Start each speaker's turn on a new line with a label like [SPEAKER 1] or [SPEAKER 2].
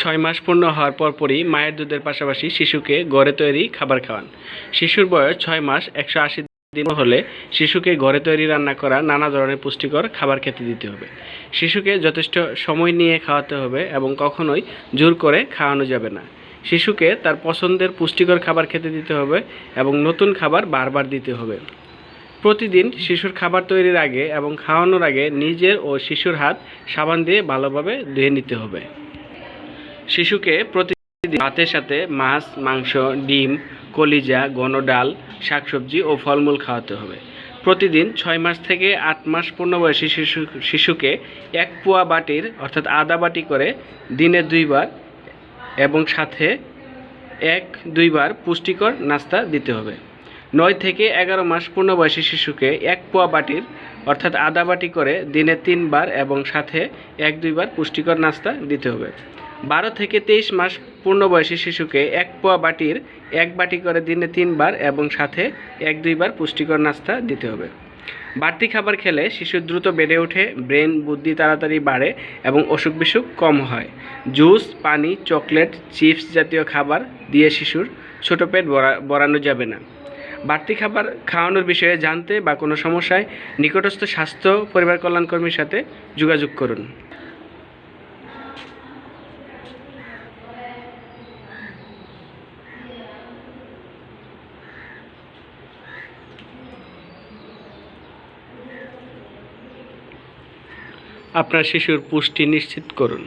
[SPEAKER 1] ছয় মাস পূর্ণ হওয়ার পরপরই মায়ের দুধের পাশাপাশি শিশুকে ঘরে তৈরি খাবার খাওয়ান। শিশুর বয়স ছয় মাস, একশো আশি দিন হলে শিশুকে ঘরে তৈরি রান্না করা নানা ধরনের পুষ্টিকর খাবার খেতে দিতে হবে। শিশুকে যথেষ্ট সময় নিয়ে খাওয়াতে হবে এবং কখনোই জোর করে খাওয়ানো যাবে না। শিশুকে তার পছন্দের পুষ্টিকর খাবার খেতে দিতে হবে এবং নতুন খাবার বারবার দিতে হবে। প্রতিদিন শিশুর খাবার তৈরির আগে এবং খাওয়ানোর আগে নিজের ও শিশুর হাত সাবান দিয়ে ভালোভাবে ধুয়ে নিতে হবে। শিশুকে প্রতিদিন ভাতের সাথে মাছ, মাংস, ডিম, কলিজা, ঘন ডাল, শাকসবজি ও ফলমূল খাওয়াতে হবে। প্রতিদিন ছয় মাস থেকে আট মাস পূর্ণবয়সী শিশু, শিশুকে এক পোয়া বাটির, অর্থাৎ আধা বাটি করে দিনে দুইবার এবং সাথে এক, দুইবার পুষ্টিকর নাস্তা দিতে হবে। নয় থেকে এগারো মাস পূর্ণবয়সী শিশুকে এক পোয়া বাটির, অর্থাৎ আধা বাটি করে দিনে তিনবার এবং সাথে এক, দুইবার পুষ্টিকর নাস্তা দিতে হবে। বারো থেকে তেইশ মাস পূর্ণবয়সী শিশুকে এক পোয়া বাটির এক বাটি করে দিনে তিনবার এবং সাথে এক দুইবার পুষ্টিকর নাস্তা দিতে হবে। বাড়তি খাবার খেলে শিশু দ্রুত বেড়ে ওঠে, ব্রেন বুদ্ধি তাড়াতাড়ি বাড়ে এবং অসুখ বিসুখ কম হয়। জুস, পানি, চকলেট, চিপস জাতীয় খাবার দিয়ে শিশুর ছোট পেট ভরানো যাবে না। বাড়তি খাবার খাওয়ানোর বিষয়ে জানতে বা কোনো সমস্যায় নিকটস্থ স্বাস্থ্য, পরিবার কল্যাণ কর্মীর সাথে যোগাযোগ করুন। আপনার শিশুর পুষ্টি নিশ্চিত করুন।